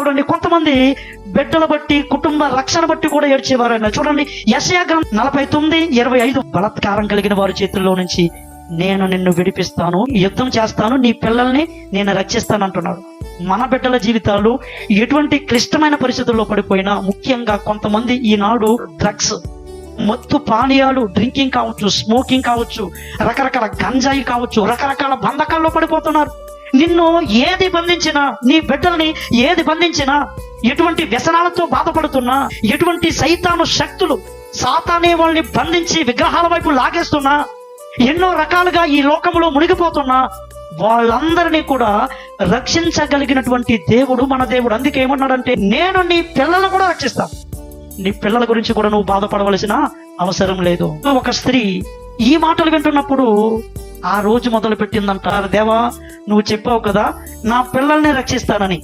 చూడండి కొంతమంది బిడ్డల బట్టి కుటుంబ రక్షణ బట్టి కూడా ఏడ్చేవారైనా చూడండి యశయా గ్రంథం నలభై తొమ్మిది ఇరవై ఐదు బలత్కారం కలిగిన వారి చేతుల్లో నుంచి నేను నిన్ను విడిపిస్తాను యుద్ధం చేస్తాను నీ పిల్లల్ని నేను రక్షిస్తాను అంటున్నాడు మన బిడ్డల జీవితాలు ఎటువంటి క్లిష్టమైన పరిస్థితుల్లో పడిపోయినా ముఖ్యంగా కొంతమంది ఈనాడు డ్రగ్స్ మత్తు పానీయాలు డ్రింకింగ్ కావచ్చు స్మోకింగ్ కావచ్చు రకరకాల గంజాయి కావచ్చు రకరకాల బంధకాల్లో పడిపోతున్నారు. నిన్ను ఏది బంధించినా నీ బిడ్డల్ని ఏది బంధించినా ఎటువంటి వ్యసనాలతో బాధపడుతున్నా ఎటువంటి సైతాను శక్తులు సాతానే వాళ్ళని బంధించి విగ్రహాల వైపు లాగేస్తున్నా ఎన్నో రకాలుగా ఈ లోకంలో మునిగిపోతున్నా వాళ్ళందరినీ కూడా రక్షించగలిగినటువంటి దేవుడు మన దేవుడు. అందుకే ఏమన్నాడంటే నేను నీ పిల్లలను కూడా రక్షిస్తాను. నీ పిల్లల గురించి కూడా నువ్వు బాధపడవలసిన అవసరం లేదు. ఒక స్త్రీ ఈ మాటలు వింటున్నప్పుడు ఆ రోజు మొదలు పెట్టిందంట దేవా నువ్వు చెప్పావు కదా నా పిల్లల్ని రక్షిస్తానని.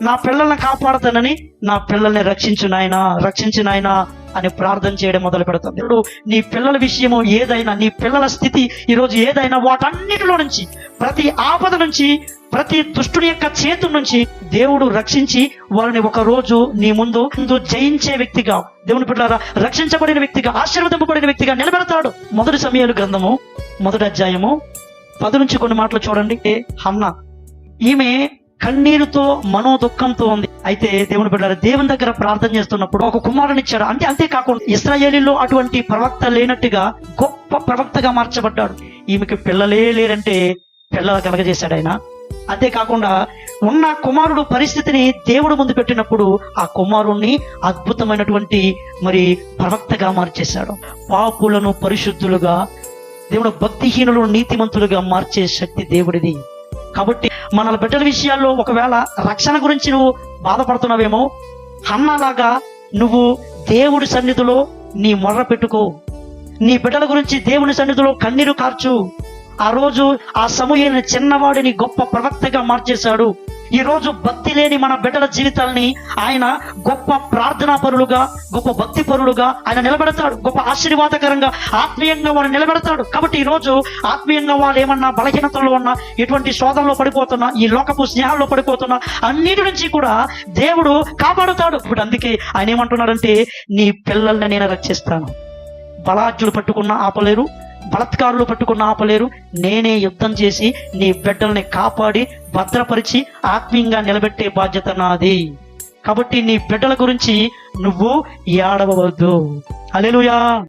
నా పిల్లల్ని కాపాడుతానని నా పిల్లల్ని రక్షించు నాయనా రక్షించు నాయనా అని ప్రార్థన చేయడం మొదలు పెడుతుంది ఇప్పుడు నీ పిల్లల విషయము ఏదైనా నీ పిల్లల స్థితి ఈరోజు ఏదైనా వాటన్నిటిలో నుంచి ప్రతి ఆపద నుంచి ప్రతి దుష్టుని యొక్క చేతు నుంచి దేవుడు రక్షించి వాళ్ళని ఒక రోజు నీ ముందు ముందు జయించే వ్యక్తిగా దేవుని బిడ్డారా రక్షించబడిన వ్యక్తిగా ఆశీర్వదింపబడిన వ్యక్తిగా నిలబెడతాడు. మొదటి సమయాలు గ్రంథము మొదటి అధ్యాయము పది నుంచి కొన్ని మాటలు చూడండి. హన్న ఈమె కన్నీరుతో మనో దుఃఖంతో ఉంది. అయితే దేవుని బిడ్డారు దేవుని దగ్గర ప్రార్థన చేస్తున్నప్పుడు ఒక కుమారుని ఇచ్చాడు. అంటే అంతేకాకుండా ఇస్రాయేలీలో అటువంటి ప్రవక్త లేనట్టుగా గొప్ప ప్రవక్తగా మార్చబడ్డాడు. ఈమెకి పిల్లలే లేరంటే పిల్లలు కలగజేశాడు ఆయన. అంతేకాకుండా ఉన్న కుమారుడు పరిస్థితిని దేవుడు ముందు పెట్టినప్పుడు ఆ కుమారుణ్ణి అద్భుతమైనటువంటి మరి ప్రవక్తగా మార్చేశాడు. పాపులను పరిశుద్ధులుగా దేవుడు భక్తిహీనులు నీతిమంతులుగా మార్చే శక్తి దేవుడిది. కాబట్టి మన బిడ్డల విషయాల్లో ఒకవేళ రక్షణ గురించి నువ్వు బాధపడుతున్నావేమో అన్నలాగా నువ్వు దేవుడి సన్నిధిలో నీ మొర్ర పెట్టుకో. నీ బిడ్డల గురించి దేవుని సన్నిధిలో కన్నీరు కార్చు. ఆ రోజు ఆ సమూహైన చిన్నవాడిని గొప్ప ప్రవక్తగా మార్చేశాడు. ఈ రోజు భక్తి లేని మన బిడ్డల జీవితాల్ని ఆయన గొప్ప ప్రార్థనా పరులుగా గొప్ప భక్తి పరులుగా ఆయన నిలబెడతాడు. గొప్ప ఆశీర్వాదకరంగా ఆత్మీయంగా వారు నిలబెడతాడు. కాబట్టి ఈ రోజు ఆత్మీయంగా వాళ్ళు ఏమన్నా బలహీనతల్లో ఉన్నా ఎటువంటి శోధంలో పడిపోతున్నా ఈ లోకపు స్నేహాల్లో పడిపోతున్నా అన్నిటి నుంచి కూడా దేవుడు కాపాడుతాడు. ఇప్పుడు అందుకే ఆయన ఏమంటున్నాడంటే నీ పిల్లల్ని నేను రక్షిస్తాను. బలాజ్యులు పట్టుకున్న ఆపలేరు. బలత్కారులు పట్టుకుని ఆపలేరు. నేనే యుద్ధం చేసి నీ బిడ్డల్ని కాపాడి భద్రపరిచి ఆత్మీయంగా నిలబెట్టే బాధ్యత నాది. కాబట్టి నీ బిడ్డల గురించి నువ్వు ఏడవవద్దు. అలెలుయా